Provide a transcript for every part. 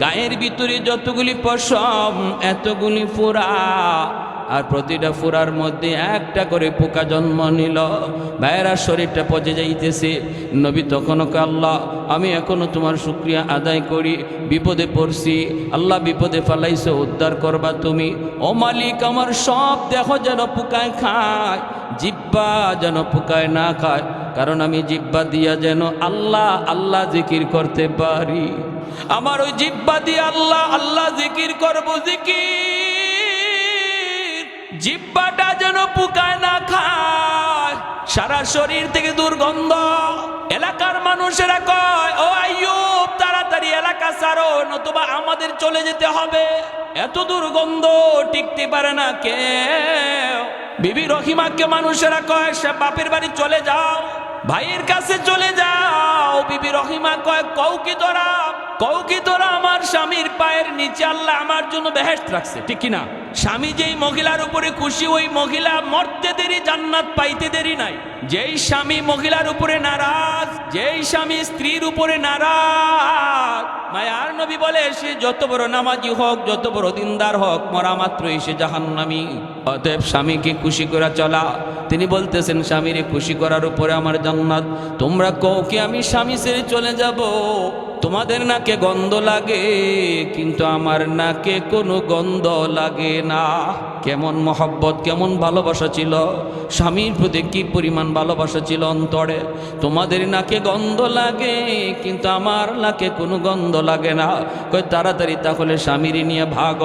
গায়ের ভিতরে যতগুলি পশম, এতগুলি ফুরা। আর প্রতিটা ফুরার মধ্যে একটা করে পোকা জন্ম নিল। ভাইয়েরা, শরীরটা পচে যাইতেছে। নবী তখনও আল্লাহ, আমি এখনও তোমার শুক্রিয়া আদায় করি। বিপদে পড়ছি। আল্লাহ, বিপদে ফেলাইছে, উদ্ধার করবা তুমি। ও মালিক, আমার সব দেখো যেন পোকায় খায়, জিব্বা যেন পোকায় না খায়। কারণ আমি জিব্বা দিয়া যেন আল্লাহ আল্লাহ জিকির করতে পারি। আমার ওই জিব্বা দিয়ে আল্লাহ আল্লাহ জিকির করব, জিকির। জিব্বাটা যেন পোকায় না খায়, সারা শরীর থেকে দুর্গন্ধ। এলাকার মানুষেরা কয়, ও আইয়ুব, তাড়াতাড়ি এলাকা সারো নতুবা আমাদের চলে যেতে হবে। এত দুর্গন্ধ টিকতে পারে না কে বিবি রহিমাকে মানুষেরা কয়, সে বাপের বাড়ি চলে যাও। ভাইয়ের কাছে চলে যাও। বিবি রহিমা কয় কৌকি তোরা? কৌকি তোরা আমার স্বামীর পায়ের নিচে আল্লাহ আমার জন্য বেহেস্ট রাখছে, ঠিক কিনা? স্বামী যেই মহিলার উপরে খুশি, ওই মহিলা মরতে দেরি, জান্নাত পাইতে দেরি নাই। যেই স্বামী মহিলার উপরে নারাজ, যেই স্বামী স্ত্রীর উপরে নারাজ, মায়ার নবী বলে, সে যত বড় নামাজি হোক, যত বড় দিনদার হোক, মরা মাত্র এসে জাহান্নামি। অতএব স্বামীকে খুশি করে চলা। তিনি বলতেছেন, স্বামীরে খুশি করার উপরে আমার জান্নাত। তোমরা কও কি আমি স্বামী ছেড়ে চলে যাব? তোমাদের নাকে গন্ধ লাগে, কিন্তু আমার নাকে কোনো গন্ধ লাগে না। কেমন মহব্বত, কেমন ভালোবাসা ছিল। স্বামীর প্রতি কি পরিমাণ ভালোবাসা ছিল অন্তরে? তোমাদের নাকে গন্ধ লাগে, কিন্তু আমার নাকে কোনো গন্ধ লাগে না। কই, তাড়াতাড়ি তাহলে স্বামীর নিয়ে ভাগ,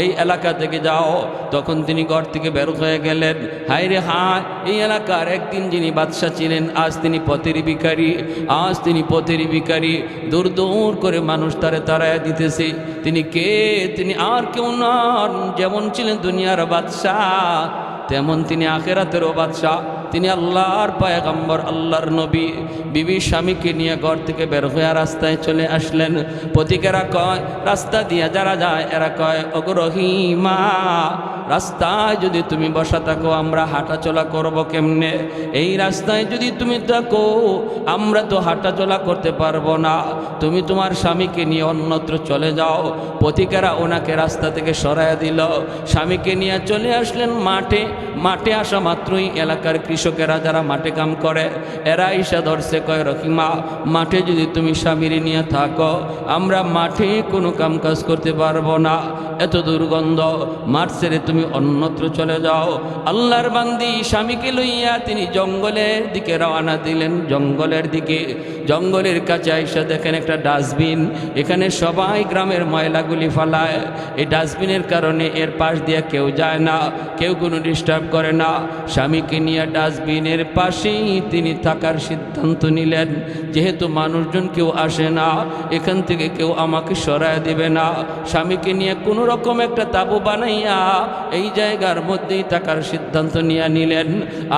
এই এলাকা থেকে যাও। তখন তিনি ঘর থেকে বের হয়ে গেলেন। হায় রে হায়, এই এলাকার একদিন যিনি বাদশাহ ছিলেন, আজ তিনি পথের ভিখারি, আজ তিনি পথের ভিখারি। দূর দূর করে মানুষ তারে তারায় দিতেছে। তিনি কে? তিনি আর কেউ নন। যেমন ছিলেন দুনিয়ার বাদশাহ, তেমন তিনি আখেরাতেরও বাদশাহ। তিনি আল্লাহর পায়গাম্বর, আল্লাহর নবী, বিবি স্বামীকে নিয়ে ঘর থেকে বের হয়ে রাস্তায় চলে আসলেন। প্রতীকেরা কয়, রাস্তা দিয়ে যারা যায়, এরা কয় অগ্রহীমা রাস্তায় যদি তুমি বসা থাকো, আমরা হাঁটাচলা করব কেমনে? এই রাস্তায় যদি তুমি থাকো, আমরা তো হাঁটাচলা করতে পারব না। তুমি তোমার স্বামীকে নিয়ে অন্যত্র চলে যাও। পথিকেরা ওনাকে রাস্তা থেকে সরাইয়া দিল। স্বামীকে নিয়ে চলে আসলেন মাঠে। মাঠে আসা মাত্রই এলাকার কৃষকেরা যারা মাঠে কাম করে, এরা ঈশা ধরছে, কয়, রহিমা, মাঠে যদি তুমি স্বামীর নিয়ে থাকো, আমরা মাঠে কোনো কাম কাজ করতে পারব না। এত দুর্গন্ধ, মাঠ ছেড়ে তুমি অন্যত্র চলে যাও। আল্লাহর বান্দি স্বামীকে লইয়া তিনি জঙ্গলের দিকে রওনা দিলেন। জঙ্গলের দিকে জঙ্গলের কাছে আইসা দেখেন একটা ডাস্টবিন। এখানে সবাই গ্রামের ময়লাগুলি ফালায়। এই ডাস্টবিনের কারণে এর পাশ দিয়ে কেউ যায় না, কেউ কোনো ডিস্টার্ব করে না। স্বামীকে নিয়ে ডাস্টবিনের পাশেই তিনি থাকার সিদ্ধান্ত নিলেন, যেহেতু মানুষজন কেউ আসে না, এখান থেকে কেউ আমাকে সরায় দিবে না। স্বামীকে নিয়ে কোনো রকম একটা তাবু বানাইয়া এই জায়গার মধ্যেই থাকার সিদ্ধান্ত নিয়ে নিলেন।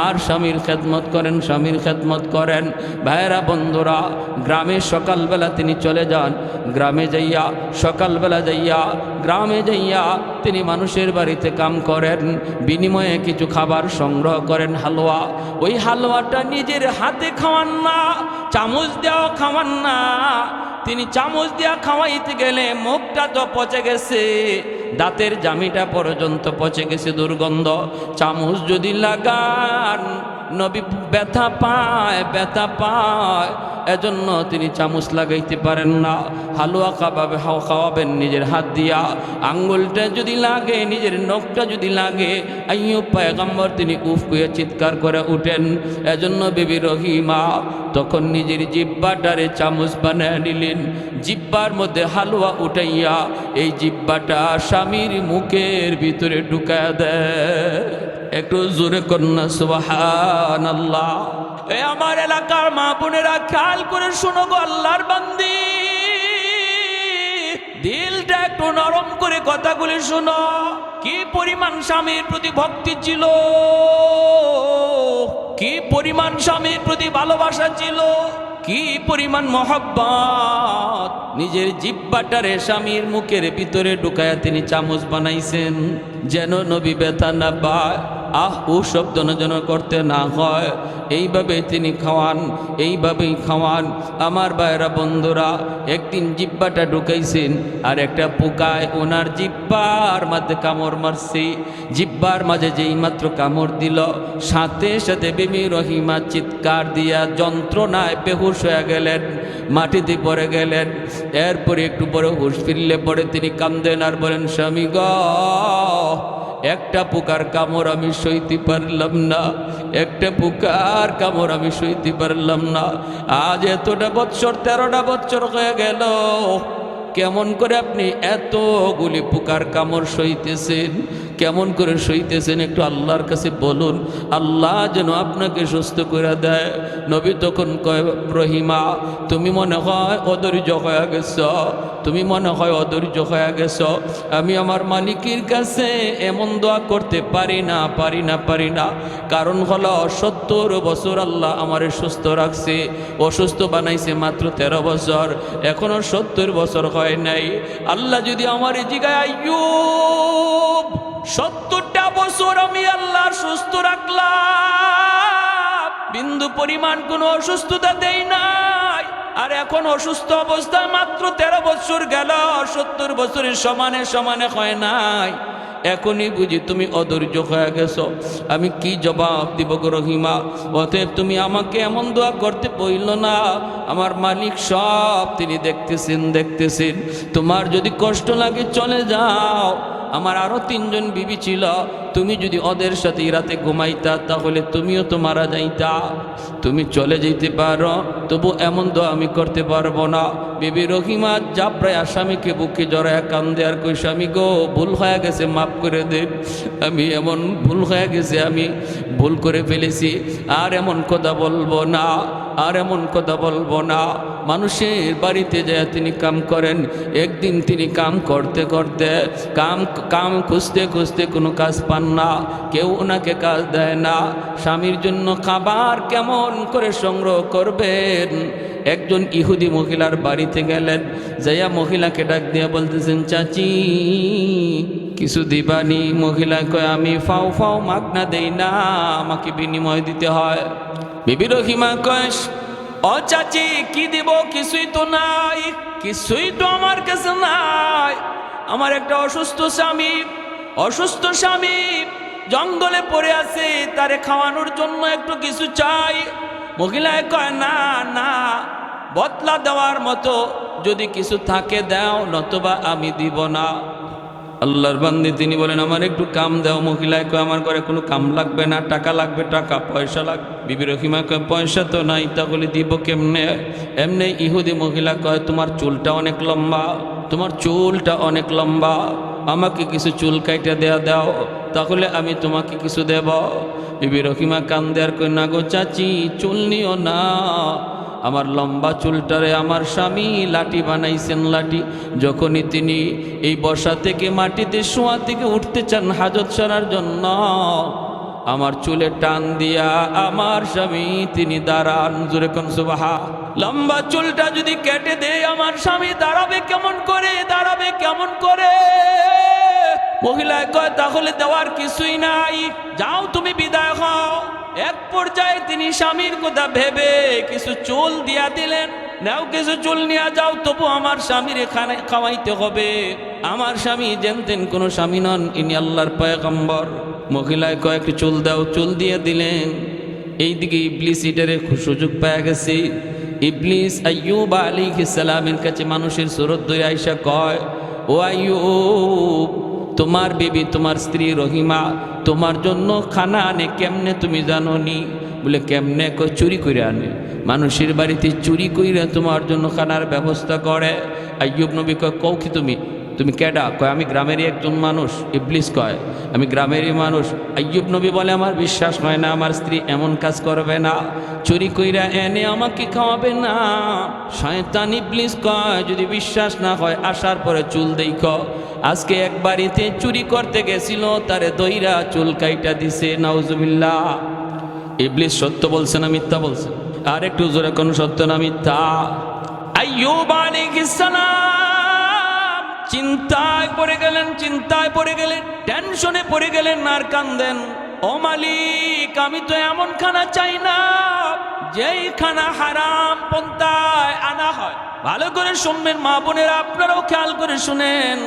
আর স্বামীর খেদমত করেন, স্বামীর খেদমত করেন। ভাইয়েরা, বন্ধুরা গ্রামে সকালবেলা তিনি চলে যান। গ্রামে যাইয়া সকালবেলা যাইয়া, গ্রামে যাইয়া তিনি মানুষের বাড়িতে কাম করেন, বিনিময়ে কিছু খাবার সংগ্রহ করেন হালুয়া। ওই হালুয়াটা নিজের হাতে খাওয়ান না, চামচ দেওয়া খাওয়ান না। তিনি চামচ দেওয়া খাওয়াইতে গেলে মুখটা তো পচে গেছে, দাঁতের জামিটা পর্যন্ত পচে গেছে দুর্গন্ধ। চামচ যদি লাগান নবী ব্যথা পায় ব্যথা পায়। এজন্য তিনি চামচ লাগাইতে পারেন না। হালুয়া হাও খাওয়াবেন নিজের হাত দিয়া। আঙ্গুলটা যদি লাগে, নিজের নখটা যদি লাগে, আইয়ু পায়গাম্বর তিনি উফ কুয়ে চিৎকার করে উঠেন। এজন্য বিবি রহিমা তখন নিজের জিব্বাটারে চামচ বানায় নিলেন। জিব্বার মধ্যে হালুয়া উঠাইয়া এই জিব্বাটা স্বামীর মুখের ভিতরে ঢুকায় দেয়। একটু জোরে কন্যা আল্লাহ এ আমার এলাকার মা বোনেরা খেয়াল করে শোনো গো আল্লাহর বান্দি। দিলটা একটু নরম করে কথাগুলি শোনো। কি পরিমাণ স্বামীর প্রতি ভক্তি ছিল? কি পরিমাণ স্বামীর প্রতি ভালোবাসা ছিল? কি পরিমাণ মহব্বত? নিজের জিব্বাটারে স্বামীর মুখের ভিতরে ঢুকায়া তিনি চামচ বানাইছেন। যেন নবী ব্যথা না পায়। আহ, ও শব্দ যেন করতে না হয়। এইভাবে তিনি খাওয়ান, এইভাবেই খাওয়ান। আমার ভাইরা বন্ধুরা, একদিন জিব্বাটা ঢুকাইছেন আর একটা পোকায় ওনার জিব্বার মাঝে কামড় মারছি। জিব্বার মাঝে যেই মাত্র কামড় দিল, সাথে সাথে বেবি রহিমা চিৎকার দিয়া যন্ত্রণায় বেহুশ হয়ে গেলেন, মাটিতে পড়ে গেলেন। এরপরে একটু পরে হুশ ফিরলে পরে তিনি কান্দেন আর বলেন, স্বামী গ একটা পোকার কামড় আমি সইতে পারলাম না, একটা পোকার কামড় আমি সইতে পারলাম না। আজ এতটা বৎসর, তেরোটা বৎসর হয়ে গেল। কেমন করে আপনি এতগুলি পোকার কামড় সইতেছেন? কেমন করে সইতেছেন একটু আল্লাহর কাছে বলুন। আল্লাহ যেন আপনাকে সুস্থ করে দেয়। নবী তখন কয়, রহিমা, তুমি মনে হয় অধৈর্য হয়ে গেছ। তুমি মনে হয় অধৈর্য হয়ে গেছ। আমি আমার মালিকের কাছে এমন দোয়া করতে পারি না পারি না পারি না। কারণ হলো সত্তর বছর আল্লাহ আমারে সুস্থ রাখছে। অসুস্থ বানাইছে মাত্র তেরো বছর। এখনও সত্তর বছর হয় নাই। আল্লাহ যদি আমার জিগায় আইয়ুব, সত্তরটা বছর আমি আল্লাহ সুস্থ রাখলাম। বিন্দু পরিমাণ কোনো অসুস্থতা দেই নাই। আর এখন অসুস্থ অবস্থায় মাত্র তেরো বছর গেল, সত্তর বছরের সমানে সমানে হয় নাই। এখনই বুঝি তুমি অধৈর্য হয়ে গেছো। আমি কি জবাব দিব রহিমা? অতএব তুমি আমাকে এমন দোয়া করতে পইল না। আমার মালিক সব তিনি দেখতেছেন দেখতেছেন। তোমার যদি কষ্ট লাগে চলে যাও। আমার আরও তিনজন বিবি ছিল। তুমি যদি ওদের সাথে রাতে ঘুমাইতা, তাহলে তুমিও তো মারা যাইতা। তুমি চলে যেতে পারো, তবু এমন তো আমি করতে পারব না। বিবি রহিমা যা প্রায় আসামিকে বুকে জড়ায় কান্দে আর কই স্বামী গো, ভুল হয়ে গেছে, মাফ করে দেন আমি এমন ভুল হয়ে গেছে, আমি ভুল করে ফেলেছি। আর এমন কথা বলব না, আর এমন কথা বলব না। মানুষের বাড়িতে যায় তিনি কাম করেন। একদিন তিনি কাম করতে করতে কাম কাম খুঁজতে খুঁজতে কোনো কাজ পান না, কেউ ওনাকে কাজ দেয় না। স্বামীর জন্য খাবার কেমন করে সংগ্রহ করবেন? একজন ইহুদি মহিলার বাড়িতে গেলেন, যাইয়া মহিলাকে ডাক দিয়া বলতেছেন, চাচি, কিছু দিবানি? মহিলা কয়, আমি ফাও ফাও মাগনা দেই না, আমাকে বিনিময় দিতে হয়। বিবি রহিমা কয় ও চাচি, কি দিব? কিছুই তো নাই। কিছুই তো আমার কাছে নাই। আমার একটা অসুস্থ স্বামী অসুস্থ স্বামী জঙ্গলে পড়ে আছে, তারে খাওয়ানোর জন্য একটু কিছু চাই। মহিলায় কয়, না না, বদলা দেওয়ার মতো যদি কিছু থাকে, দাও, নতবা আমি দিব না। আল্লাহর বান্দি, তিনি বলেন, আমার একটু কাম দাও, মহিলায় কয়, আমার ঘরে কোনো কাম লাগবে না, টাকা লাগবে, টাকা পয়সা লাগবে। বিবি রহিমা কয়, পয়সা তো নাই, তাহলে দিব কেমনে? এমনি ইহুদি মহিলা কয়, তোমার চুলটা অনেক লম্বা, তোমার চুলটা অনেক লম্বা, আমাকে কিছু চুল কাইটা দেয়া দাও, তাহলে আমি তোমাকে কিছু দেব। বিবি রহিমা কই না গো চাচি, চুল নিও না আমার লম্বা চুলটারে আমার স্বামী লাঠি বানাইছেন লাঠি। যখনই তিনি এই বসা থেকে মাটিতে শোয়া থেকে উঠতে চান হাজত সারার জন্য, আমার চুলে টান দিয়া আমার স্বামী তিনি দাঁড়ান জোরে কোন সুবাহা লম্বা চুলটা যদি কেটে দেয়, আমার স্বামী দাঁড়াবে কেমন করে? দাঁড়াবে কেমন করে? মহিলায় কয়, তাহলে দেওয়ার কিছুই নাই। যাও তুমি বিদায় হও। এক পর্যায়ে তিনি স্বামীর কথা ভেবে কিছু চুল দিয়া দিলেন, নাও কিছু চুল নিয়ে যাও, তবু আমার স্বামীর এখানে খাওয়াইতে হবে। আমার স্বামী জানতেন কোনো স্বামী নন, ইনি আল্লাহর পয়গম্বর। মহিলায় কয়েকটি চুল দাও, চুল দিয়ে দিলেন। এইদিকে ইবলিস ইটারে সুযোগ পেয়ে গেছে। ইবলিস আইয়ুব আলী সালামের কাছে মানুষের সুরত দই আইসা কয়, ও আইয়ুব তোমার বেবি, তোমার স্ত্রী রহিমা, তোমার জন্য খানা আনে, কেমনে তুমি জানো নি বলে, কেমনে কয় চুরি করে আনে? মানুষের বাড়িতে চুরি করে তোমার জন্য খানার ব্যবস্থা করে। আইয়ুব নবী কয়, কও কি তুমি? তুমি কেডা? কয়, আমি গ্রামেরই একজন মানুষ, ইবলিস কয়। আমি গ্রামেরই মানুষ। আইয়ুব নবী বলে, আমার বিশ্বাস হয় না, আমার স্ত্রী এমন কাজ করবে না। চুরি কইরা এনে আমাকে খাওয়াবে না। শয়তান ইবলিস কয়, যদি বিশ্বাস না হয়, আসার পরে চুল দেখ। আজকে এক বাড়িতে চুরি করতে গেছিল, তারে দইরা চুল কাইটা দিছে, নাউজুবিল্লাহ। ইবলিস সত্য বলছে না মিথ্যা বলছে? আর একটু জোরে কোন সত্য না মিথ্যা? আইয়ুব আলাইহিস সালাম। চিন্তায় পড়ে গেলেন চিন্তায় পড়ে গেলেন টেনশনে পড়ে গেলেন আর কান্দেন। ও মালিক আমি তো এমন খানা চাই না যেই খানা হারাম পন্থায় আনা হয়। ভালো করে শুনবেন মা বোনেরা আপনারাও খেয়াল করে শুনেন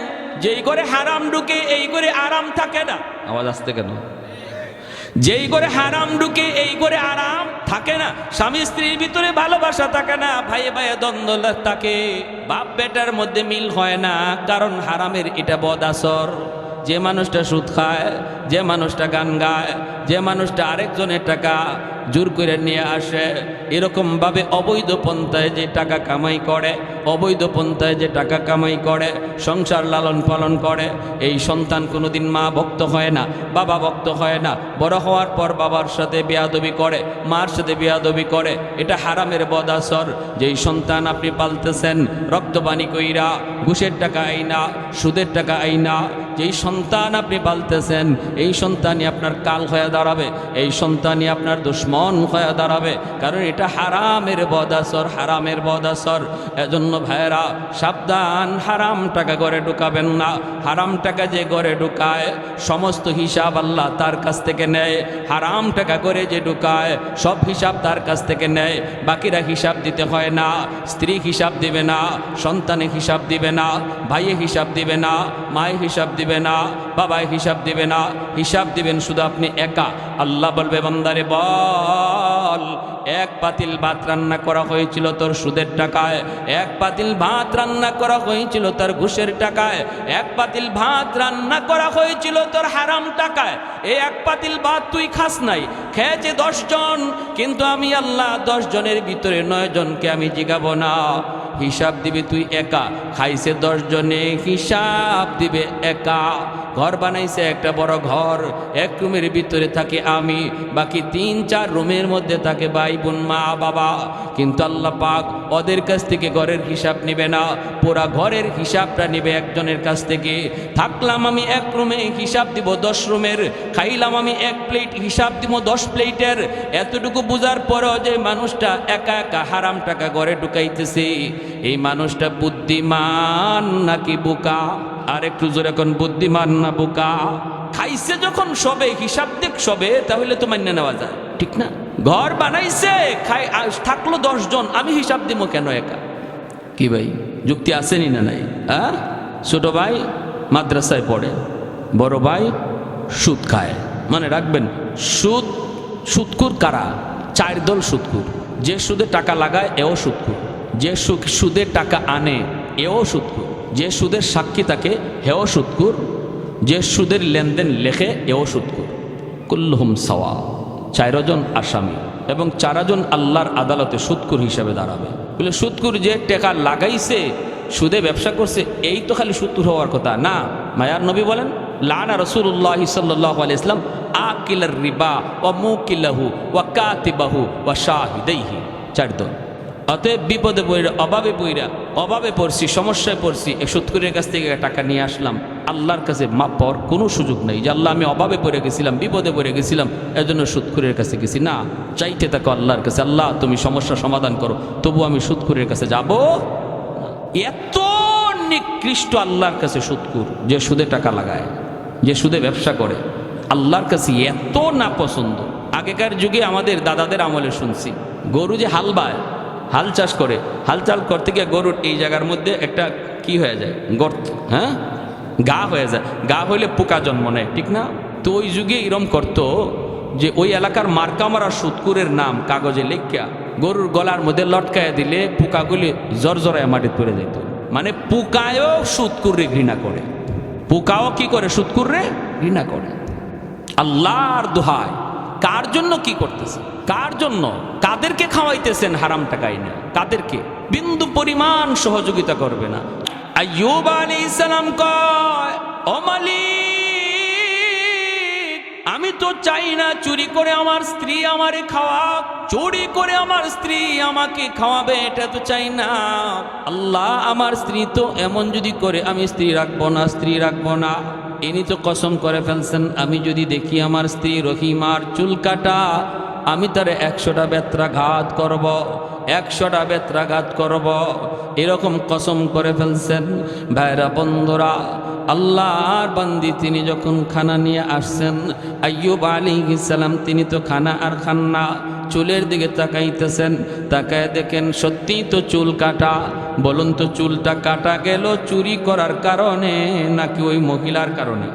যেই করে হারাম ঢুকে এই করে আরাম থাকে না। আওয়াজ আসতে কেন? যেই করে হারাম ঢুকে এই করে আরাম থাকে না, স্বামী স্ত্রীর ভিতরে ভালোবাসা থাকে না, ভাইয়ে ভাইয়ে দ্বন্দ্ব থাকে। বাপ বেটার মধ্যে মিল হয় না, কারণ হারামের এটা বদ আসর। যে মানুষটা সুদ খায়, যে মানুষটা গান গায়, যে মানুষটা আরেকজনের টাকা জোর করে নিয়ে আসে। এরকমভাবে অবৈধ পন্থায় যে টাকা কামাই করে, অবৈধ পন্থায় যে টাকা কামাই করে, সংসার লালন পালন করে, এই সন্তান কোনোদিন মা ভক্ত হয় না, বাবা ভক্ত হয় না। বড় হওয়ার পর বাবার সাথে বেয়াদবি করে, মার সাথে বেয়াদবি করে, এটা হারামের বদাসর। যেই সন্তান আপনি পালতেছেন রক্তবাণী কইরা, ঘুষের টাকা আইনা, সুদের টাকা আইনা, যেই সন্তান আপনি পালতেছেন, এই সন্তানই আপনার কাল হয়ে দাঁড়াবে, এই সন্তানই আপনার দুশ্মন। হয়ে দাঁড়াবে। কারণ এটা হারামের বদাসর হারামের বদাসর। এজন্য ভাইয়েরা, সাবধান হারাম টাকা করে ঢুকাবেন না। হারাম টাকা যে ঘরে ঢুকায়, সমস্ত হিসাব আল্লাহ তার কাছ থেকে নেয়। হারাম টাকা করে যে ঢুকায়, সব হিসাব তার কাছ থেকে নেয়। বাকিরা হিসাব দিতে হয় না। স্ত্রী হিসাব দিবে না, সন্তানে হিসাব দিবে না, ভাইয়ে হিসাব দিবে না, মায়ে হিসাব দিবে না, বাবায় হিসাব দিবে না। হিসাব দিবেন শুধু আপনি একা। আল্লাহ বলবে, বান্দারে, বল। এক পাতিল ভাত রান্না করা হয়েছিল তোর সুদের টাকায়। এক পাতিল ভাত রান্না করা হয়েছিল তোর ঘুষের টাকায়। এক পাতিল ভাত রান্না করা হয়েছিল তোর হারাম টাকায়। এই এক পাতিল ভাত তুই খাস নাই। খেয়েছে দশজন, কিন্তু আমি আল্লাহ দশ জনের ভিতরে নয় জনকে আমি জিগাবো না। হিসাব দিবে তুই একা। খাইছে দশ জনে হিসাব দিবে একা। ঘর বানাইছে একটা বড় ঘর, এক রুমের ভিতরে থাকে আমি, বাকি তিন চার রুমের মধ্যে থাকে ভাই বোন মা, বাবা। কিন্তু আল্লাহ পাক ওদের কাছ থেকে ঘরের হিসাব নিবে না, পুরা ঘরের হিসাবটা নিবে একজনের কাছ থেকে। থাকলাম আমি এক রুমে, হিসাব দিব দশ রুমের। খাইলাম আমি এক প্লেট, হিসাব দিব দশ প্লেটের। এতটুকু বোঝার পরও যে মানুষটা একা একা হারাম টাকা ঘরে ঢুকাইতেছে। এই মানুষটা বুদ্ধিমান নাকি বোকা? আর একটু জোরে এখন বুদ্ধিমান না বোকা? খাইছে যখন সবে, হিসাব দেখ সবে, তাহলে তো মান্য নেওয়া যায়। ঠিক না? ঘর বানাইছে, খাই থাকল দশ জন আমি হিসাব দিব কেন একা? কি ভাই, যুক্তি আসেনি না নাই? হ্যাঁ ছোট ভাই মাদ্রাসায় পড়ে, বড় ভাই সুদ খায়। মানে রাখবেন, সুদ সুদকুর কারা? চার দল সুদকুর যে সুদে টাকা লাগায়, এও সুদকুর যে সু- সুদে টাকা আনে, এও সুদকুর যে সুদের সাক্ষী থাকে, হেও সুদকুর যে সুদের লেনদেন লেখে, এও সুদকুর কুল্লুহুম সাওয়া চারজন আসামি এবং চারজন আল্লাহর আদালতে সুদকুর হিসেবে দাঁড়াবে। বলে সুদকুর যে টাকা লাগাইছে, সুদে ব্যবসা করছে, এই তো খালি সুদকুর হওয়ার কথা। না, মায়ার নবী বলেন, লানা রসুল্লাহ সাল্লাহ ইসলাম আকিলার রিবা ও মু মুকিলাহু ও কাতিবাহু ও শাহিদাইহি। চারজন। অতএব বিপদে পড়ে অভাবে পইরা অভাবে পড়ছি, সমস্যায় পড়ছি এই সুৎকুরের কাছ থেকে টাকা নিয়ে আসলাম। আল্লাহর কাছে মাপ পাওয়ার কোনো সুযোগ নেই যে, আল্লাহ, আমি অভাবে পড়ে গেছিলাম, বিপদে পড়ে গেছিলাম, এজন্য সুৎকুরের কাছে গেছি। না, চাইতে থাকো আল্লাহর কাছে। আল্লাহ, তুমি সমস্যা সমাধান করো তবু আমি সুৎকুরের কাছে যাব এত নিকৃষ্ট আল্লাহর কাছে সুৎকুর যে সুদে টাকা লাগায়, যে সুদে ব্যবসা করে, আল্লাহর কাছে এত না পছন্দ। আগেকার যুগে আমাদের দাদাদের আমলে শুনছি, গরু যে হাল বায় হাল চাষ করে। হাল চাল করতে গিয়ে গরুর এই জায়গার মধ্যে একটা কি হয়ে যায়? গর্ত হ্যাঁ? গা হয়ে যায়। গা হইলে পোকা জন্ম নেয়, ঠিক না? তো ওই যুগে এরম করতো যে ওই এলাকার মার্কামারা সুৎকুরের নাম কাগজে লেখিয়া গরুর গলার মধ্যে লটকায় দিলে পোকাগুলি জর জরায় মাটিতে পড়ে যেত মানে পোকায়ও সুৎকুরে ঘৃণা করে। পোকাও কি করে সুৎকুরে ঘৃণা করে। আল্লাহর দোহায়। কার জন্য কি করতেছে? কার জন্য? কাদেরকে খাওয়াইতেছেন হারাম টাকাই না কাদেরকে? বিন্দু পরিমাণ সহযোগিতা করবে না। আইয়ুব আলী ইসলাম কয় আমি তো চাই না চুরি করে আমার স্ত্রী আমারে খাওয়া চুরি করে আমার স্ত্রী আমাকে খাওয়াবে, এটা তো চাই না। আল্লাহ, আমার স্ত্রী তো এমন যদি করে, আমি স্ত্রী রাখব না, স্ত্রী রাখব না। ইনি তো কসম করে ফেলছেন, আমি যদি দেখি আমার স্ত্রী রহিমার চুল কাটা, আমি তার একশোটা বেত্রাঘাত করব, একশোটা বেত্রাঘাত করব। এরকম কসম করে ফেলছেন। ভাইরা বন্ধুরা আল্লাহর বান্দি, তিনি যখন খানা নিয়ে আসছেন, আইয়ুব আলী সালাম, তিনি তো খানা আর খান না, চুলের দিকে তাকাইতেছেন, তাকায় দেখেন সত্যিই তো চুল কাটা। বলুন তো চুলটা কাটা গেল চুরি করার কারণে, নাকি ওই মহিলার কারণে?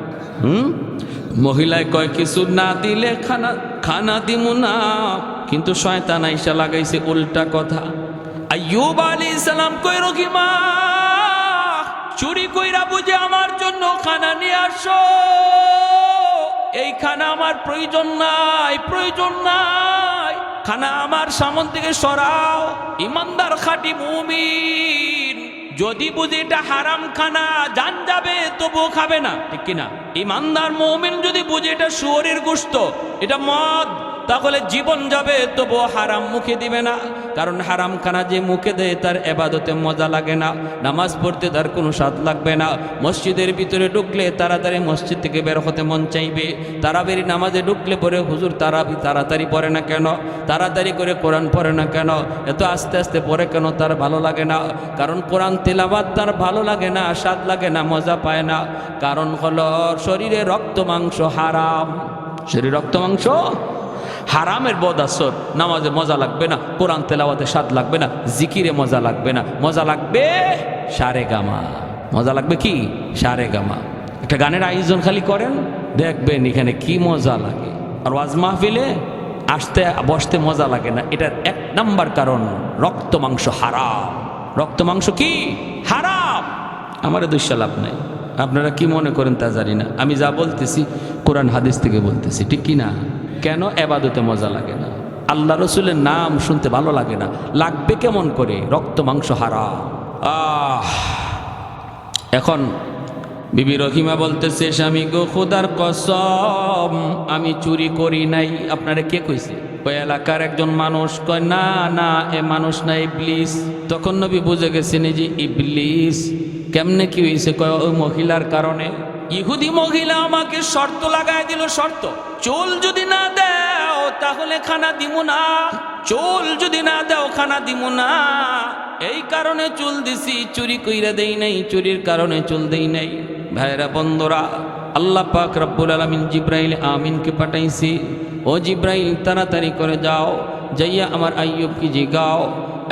হুম? মহিলায় কয়, কিছু না দিলে খানা খানা দিমু না। কিন্তু শয়তান আইসা লাগাইছে উল্টা কথা। আইয়ুব আলী সালাম কই রহিমা চুরি কইরা বুঝে আমার জন্য খানা নিয়ে আসো। এই খানা আমার প্রয়োজন নাই প্রয়োজন নাই। খানা আমার সামন থেকে সরাও, ইমানদার খাটি মুমিন। যদি বুঝি এটা হারাম খানা, জান যাবে, তবুও খাবে না। ঠিক কিনা? ইমানদার মুমিন যদি বুঝে এটা শুয়োরের গোস্ত এটা মদ তাহলে জীবন যাবে, তবুও হারাম মুখে দিবে না। কারণ হারাম খানা যে মুখে দেয়, তার এবাদতে মজা লাগে না। নামাজ পড়তে তার কোনো স্বাদ লাগবে না। মসজিদের ভিতরে ঢুকলে তাড়াতাড়ি মসজিদ থেকে বের হতে মন চাইবে। তারাবেরি নামাজে ঢুকলে পরে হুজুর তারা তাড়াতাড়ি পড়ে না কেন? তাড়াতাড়ি করে কোরআন পড়ে না কেন? এত আস্তে আস্তে পড়ে কেন তার ভালো লাগে না? কারণ কোরআন তেলাবাদ তার ভালো লাগে না, স্বাদ লাগে না, মজা পায় না। কারণ হলো, শরীরে রক্ত মাংস হারাম। শরীর রক্ত মাংস হারামের বদ আসর, নামাজে মজা লাগবে না, কোরআন তেলাওয়াতে স্বাদ লাগবে না, জিকিরে মজা লাগবে না। মজা লাগবে সারে গামা। মজা লাগবে কি? সারে গামা। একটা গানের আয়োজন খালি করেন, দেখবেন এখানে কি মজা লাগে। আর ওয়াজ মাহফিলে আসতে, বসতে মজা লাগে না। এটার এক নাম্বার কারণ, রক্ত মাংস হারাম। রক্ত মাংস কি? হারাম। আমার দুঃসা লাভ নাই। আপনারা কি মনে করেন তা জানি না। আমি যা বলতেছি, কোরআন হাদিস থেকে বলতেছি, ঠিক কি না? কেন এবাদতে মজা লাগে না? আল্লাহ রসুলের নাম শুনতে ভালো লাগে না। লাগবে কেমন করে? রক্ত, মাংস হারা আহ! এখন বিবি রহিমা বলতেছে, স্বামী গো, খোদার কসম, আমি চুরি করি নাই। আপনারা কে কইছে? ওই এলাকার একজন মানুষ কয়, না না, এ মানুষ না, ইবলিস। তখন নবী বুঝে গেছেন যে ইবলিস, কেমনে কি হয়েছে কয়, ওই মহিলার কারণে। ইহুদি মহিলা আমাকে শর্ত লাগায় দিল, শর্ত, চুল যদি না দেও তাহলে খানা দিব না, চুল যদি না দেও খানা দিব না। এই কারণে চুল দিছি, চুরি কইরা দেই নাই, চুরির কারণে চুল দেই নাই। ভাইরা বন্ধুরা, আল্লাহ পাক রব্বুল আলমিন জিব্রাইল আমিনকে পাঠাইছি। ও জিব্রাইল, তাড়াতাড়ি করে যাও, যাইয়া আমার আইয়ুবকে জিগাও।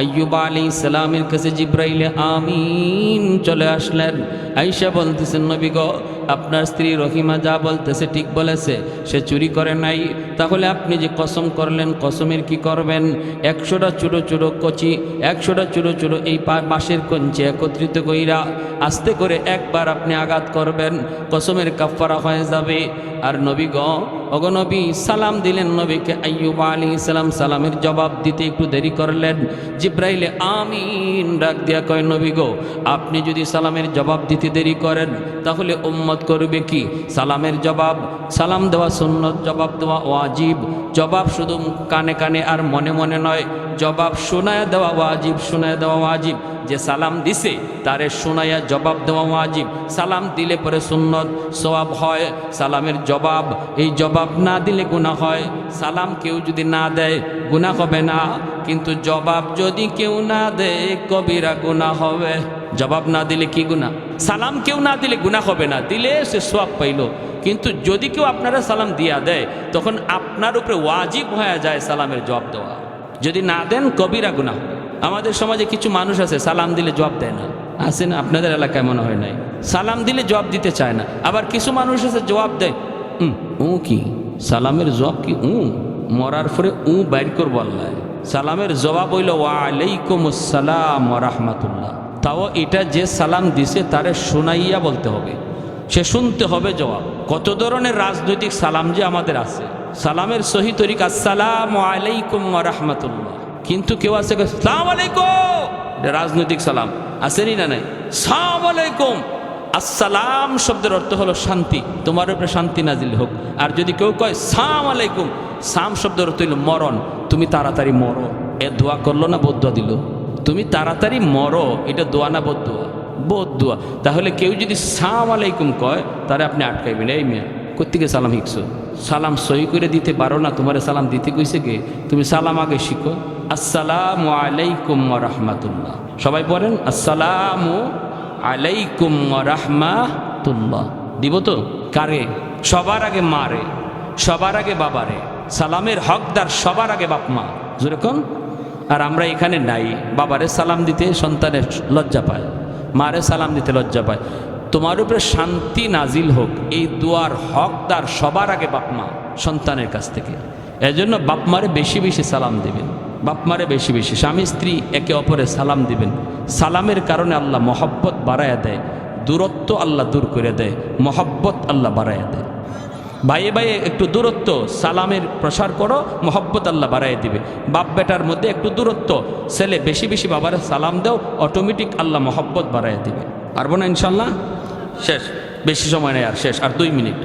আইয়ুব আলী সালামের কাছে জিব্রাইলে আমিন চলে আসলেন। আইসা বলতেছেন, নবী গো আপনার স্ত্রী রহিমা যা বলতেছে ঠিক বলেছে, সে চুরি করে নাই। তাহলে আপনি যে কসম করলেন, কসমের কি করবেন? একশোটা চুড়ো চুড়ো কচি, একশোটা চুড়ো চুড়ো এই পা- বাঁশের কঞ্চি একত্রিত কইরা আস্তে করে একবার আপনি আঘাত করবেন, কসমের কাফারা হয়ে যাবে। আর নবী গ অগনবী সালাম দিলেন নবীকে, আইয়ুব আলী সালাম, সালামের জবাব দিতে একটু দেরি করলেন। জিব্রাইলে, আমিন ডাক দিয়া কয়, নবী গো, আপনি যদি সালামের জবাব দিতে দেরি করেন, তাহলে উম্মত করবে কি? সালামের জবাব, সালাম দেওয়া সুন্নত, জবাব দেওয়া ওয়াজিব। জবাব শুধু কানে কানে আর মনে মনে নয়, জবাব শোনায় দেওয়া ওয়াজিব, শোনায় দেওয়া ওয়াজিব। যে সালাম দিছে, তারে শোনাইয়া জবাব দেওয়া ওয়াজিব। সালাম দিলে পরে সুন্নত সওয়াব হয়, সালামের জবাব। এই জবাব না দিলে গুনাহ হয়। সালাম কেউ যদি না দেয়, গুনাহ হবে না। কিন্তু জবাব যদি কেউ না দেয়, কবিরা গুনাহ হবে। জবাব না দিলে কি গুনাহ? সালাম কেউ না দিলে গুনাহ হবে না, দিলে সে সব পাইল। কিন্তু যদি কেউ আপনারা সালাম দিয়া দেয়, তখন আপনার উপরে ওয়াজিব হয়ে যায় সালামের জবাব দেওয়া। যদি না দেন, কবিরা হবে। আমাদের সমাজে কিছু মানুষ আছে, সালাম দিলে জবাব দেয় না। আছে না? আপনাদের এলাকায় মনে হয় নাই। সালাম দিলে জবাব দিতে চায় না। আবার কিছু মানুষ আছে, জবাব দেয় উ কি? সালামের জবাব কি উ? মরার পরে উ বাইর করব আল্লাহ। সালামের জবাব হইল ওয়ালাইকুম আসসালাম রাহমাতুল্লাহ। তাও এটা যে সালাম দিছে তারে শোনাইয়া বলতে হবে। সে শুনতে হবে জবাব। কত ধরনের রাজনৈতিক সালাম যে আমাদের আছে। সালামের সহি তরিকা আসসালাম আলাইকুম রাহমাতুল্লাহ। কিন্তু কেউ আছে সালাম আলাইকুম। রাজনৈতিক সালাম। আসেনি না নাই? সালাম আসসালাম শব্দের অর্থ হলো শান্তি। তোমার উপরে শান্তি নাজিল হোক। আর যদি কেউ কয় সাম আলাইকুম সাম শব্দের অর্থ হলো মরণ। তুমি তাড়াতাড়ি মরো। এ দোয়া করল না বদুয়া দিল? তুমি তাড়াতাড়ি মরো, এটা দোয়া না বদুয়া বদুয়া তাহলে কেউ যদি সাম আলাইকুম কয় তাহলে আপনি আটকাইবেন। এই মেয়ে কোথেকে সালাম শিখছো? সালাম সই করে দিতে পারো না, তোমার সালাম দিতে কইছে কে? তুমি সালাম আগে শিখো। আসসালামু আলাইকুম রহমাতুল্লাহ। সবাই বলেন আসসালামু আলাইকুম রহমাতুল্লাহ। দিব তো? কারে? সবার আগে মারে, সবার আগে বাবারে। সালামের হকদার সবার আগে বাপ মা। যেরকম আর আমরা এখানে নাই। বাবারে সালাম দিতে সন্তানের লজ্জা পায়। মারে সালাম দিতে লজ্জা পায়। তোমার উপরে শান্তি নাজিল হোক, এই দুয়ার হকদার সবার আগে বাপমা সন্তানের কাছ থেকে। এজন্য বাপমারে বেশি বেশি সালাম দিবেন। বাপ মারে বেশি বেশি। স্বামী স্ত্রী একে অপরে সালাম দিবেন। সালামের কারণে আল্লাহ মহব্বত বাড়াইয়া দেয়। দূরত্ব আল্লাহ দূর করে দেয়। মহব্বত আল্লাহ বাড়াইয়া দেয়। ভাইয়ে ভাইয়ে একটু দূরত্ব, সালামের প্রসার করো, মহব্বত আল্লাহ বাড়াইয়া দিবে। বাপ বেটার মধ্যে একটু দূরত্ব, ছেলে বেশি বেশি বাবার সালাম দেও অটোমেটিক আল্লাহ মহব্বত বাড়াইয়া দিবে। পারব না ইনশাল্লাহ শেষ, বেশি সময় নেই আর, শেষ, আর দুই মিনিট।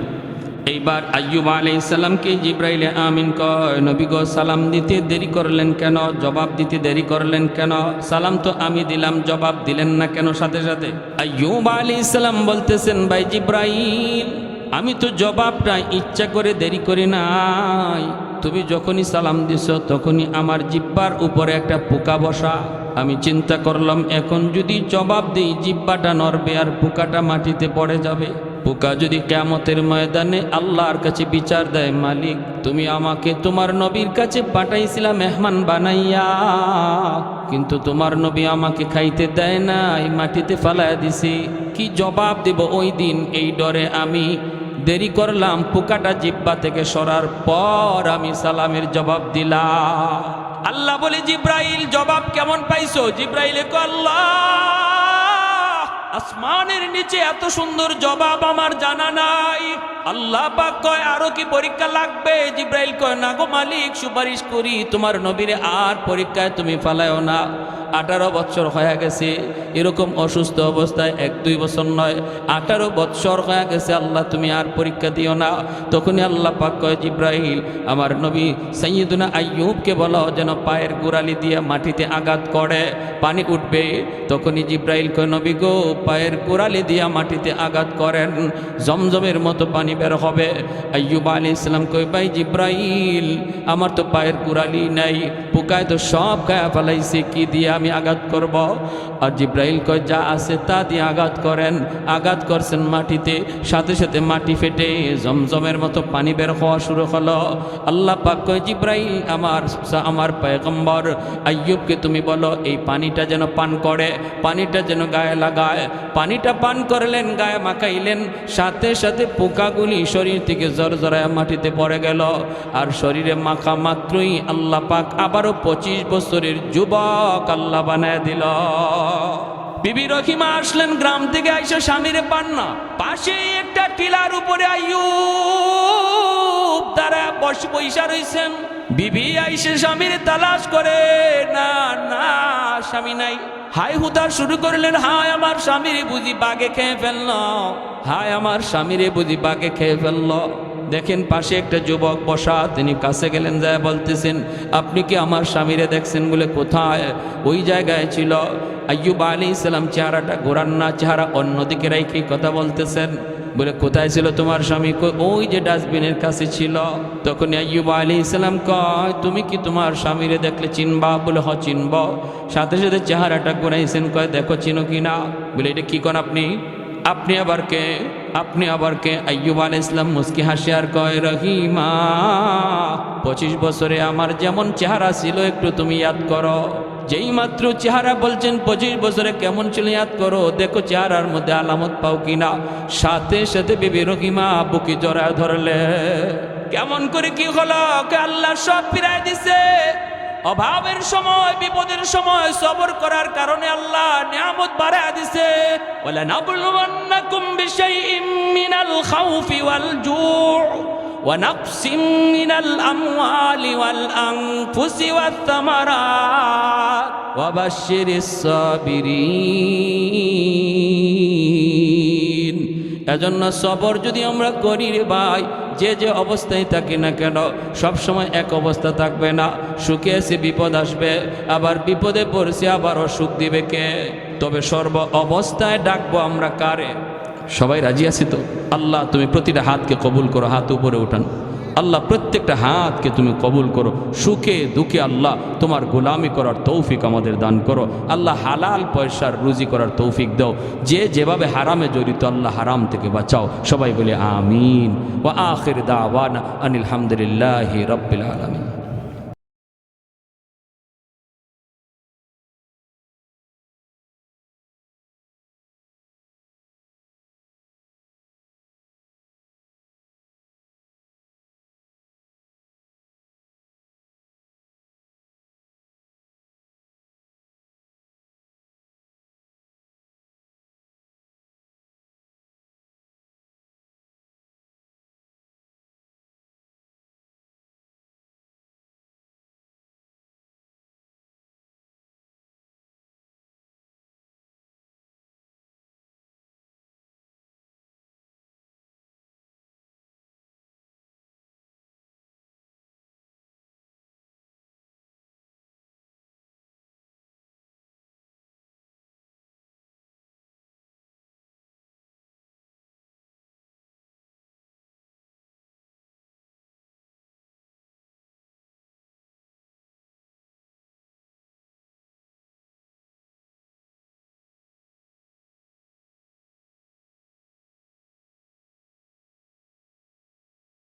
এইবার আയ്যুব আলাই ইসলামকে জিব্রাইলে আমিন কয়, নবী গো, সালাম দিতে দেরি করলেন কেন? জবাব দিতে দেরি করলেন কেন? সালাম তো আমি দিলাম, জবাব দিলেন না কেন সাথে সাথে? আയ്যুব আলী ইসলাম বলতেছেন, ভাই জিব্রাইল আমি তো জবাবটা ইচ্ছা করে দেরি করি নাই। তুমি যখনই সালাম দিছ, তখনই আমার জিব্বার উপরে একটা পোকা বসা। আমি চিন্তা করলাম, এখন যদি জবাব দিই, জিব্বাটা নড়বে আর পোকাটা মাটিতে পড়ে যাবে। পোকা যদি কেমতের ময়দানে আল্লাহর কাছে বিচার দেয়, মালিক, তুমি আমাকে তোমার নবীর কাছে পাঠাইছিলা মেহমান বানাইয়া। কিন্তু তোমার নবী আমাকে খাইতে দেয় না এই মাটিতে ফালাইয়া দিছি। কি জবাব দেব ওই দিন? এই ডরে আমি দেরি করলাম, পোকাটা জিব্বা থেকে সরার পর আমি সালামের জবাব দিলাম। আল্লাহ বলে, জিব্রাইল, জবাব কেমন পাইছো? জিব্রাইলে আসমানের নিচে এত সুন্দর জবাব আমার জানা নাই। আল্লাহ পাক কয়, আরও কি পরীক্ষা লাগবে? জিব্রাইল কয়, না গো মালিক, সুপারিশ করি, তোমার নবীরে আর পরীক্ষায় তুমি ফালায়ও না। আঠারো বছর হয়ে গেছে। এরকম অসুস্থ অবস্থায় এক, দুই বছর নয়, আঠারো বছর হয়ে গেছে আল্লাহ তুমি আর পরীক্ষা দিও না। তখনই আল্লাহ পাক কয় জিব্রাহিল আমার নবী সৈয়দুনা আইয়ুবকে বলো যেন পায়ের গোড়ালি দিয়ে মাটিতে আঘাত করে, পানি উঠবে। তখনই জিব্রাহিল কয়, নবী গো, পায়ের গোড়ালি দিয়া মাটিতে আঘাত করেন, জমজমের মতো পানি বের হবে। আইয়ুব আলী ইসলাম কই ভাই জিব্রাইল, আমার তো পায়ের গোড়ালি নাই, পোকায় তো সব গায়ে ফেলাইছে, কি দিয়ে আমি আঘাত করব। আর জিব্রাইল কয়, যা আছে তা দিয়ে আঘাত করেন। আঘাত করছেন মাটিতে, সাথে সাথে মাটি ফেটে জমজমের মতো পানি বের হওয়া শুরু হলো। আল্লাহ পাক কয়, জিব্রাইল, আমার আমার পয়গম্বর, আইয়ুবকে তুমি বলো, এই পানিটা যেন পান করে, পানিটা যেন গায়ে লাগায়। পানিটা পান করলেন, গায়ে মাখাইলেন, সাথে সাথে পোকাগুলি শরীর থেকে জর জরায় মাটিতে পড়ে গেল। আর শরীরে মাখা মাত্রই আল্লাহ পাক আবারও পঁচিশ বছরের যুবক আল্লাহ বানায় দিল। বিবি রহিমা আসলেন, গ্রাম থেকে আইসা স্বামীরে পান না। পাশে একটা টিলার উপরে আইয়ুব তারা বস পয়সা রইছেন। বিবি আইসে স্বামীর তালাশ করে, না না, স্বামী নাই। হাই হুতার শুরু করলেন, হায় আমার স্বামীরে বুঝি বাগে খেয়ে ফেলল। হায় আমার স্বামীরে বুঝি বাগে খেয়ে ফেলল। দেখেন পাশে একটা যুবক বসা, তিনি কাছে গেলেন, যায় বলতেছেন, আপনি কি আমার স্বামীরে দেখছেন বলে কোথায়? ওই জায়গায় ছিল আയ്যুব আলী ইসলাম, চেহারাটা গোরান না, চেহারা অন্যদিকে রেখে কথা বলতেছেন, বলে, কোথায় ছিল তোমার স্বামী? ওই যে ডাস্টবিনের কাছে ছিল। তখন আയ്যুব আলী ইসলাম কয়, তুমি কি তোমার স্বামীরে দেখলে চিনবা? বলে, হ, চিনব। সাথে সাথে চেহারাটা গোড়াইছেন কয়, দেখো, চিনো কি না? বলে, এটা কি কন আপনি? আপনি আবার কে? আপনি আবার কে? আയ്যুব আল ইসলাম মুস্কি হাসি আর কয়, রহিমা, পঁচিশ বছরে আমার যেমন চেহারা ছিল, একটু তুমি ইয়াদ করো। যেই মাত্র চেহারা বলছেন, পঁচিশ বছরে কেমন ছিল ইয়াদ করো? দেখো চেহারার মধ্যে আলামত পাও কিনা। সাথে সাথে বিবি রহিমা বুকি জড়া ধরলে, কেমন করে কি হলো? আল্লাহ সব ফিরাই দিছে। অভাবের সময়, বিপদের সময় সবর করার কারণে আল্লাহ নিয়ামত বাড়া দিছে। বলে নাবলুওয়ান্নাকুম বিশাইইম মিনাল খাউফি ওয়াল জু' ওয়া নাফসিম মিনাল আমওয়ালি ওয়াল আনফুসি ওয়াত থামারাত ওয়াবাশশিরিস সাবিরিন। এজন্য সবর যদি আমরা করি রে ভাই, যে যে অবস্থায় থাকি না কেন, সব সময় এক অবস্থা থাকবে না। সুখে এসে বিপদ আসবে, আবার বিপদে পড়ছে আবার অসুখ দিবে কে? তবে সর্ব অবস্থায় ডাকবো আমরা কারে? সবাই রাজি আছি তো? আল্লাহ, তুমি প্রতিটা হাতকে কবুল করো, হাত উপরে উঠান। আল্লাহ প্রত্যেকটা হাতকে তুমি কবুল করো। সুখে দুঃখে আল্লাহ তোমার গোলামি করার তৌফিক আমাদের দান করো। আল্লাহ হালাল পয়সার রুজি করার তৌফিক দাও। যে যেভাবে হারামে জড়িত, আল্লাহ হারাম থেকে বাঁচাও। সবাই বলে আমিন। ও আখির দাওয়ানা আনিল হামদুলিল্লাহ রব্বিল আলমিন।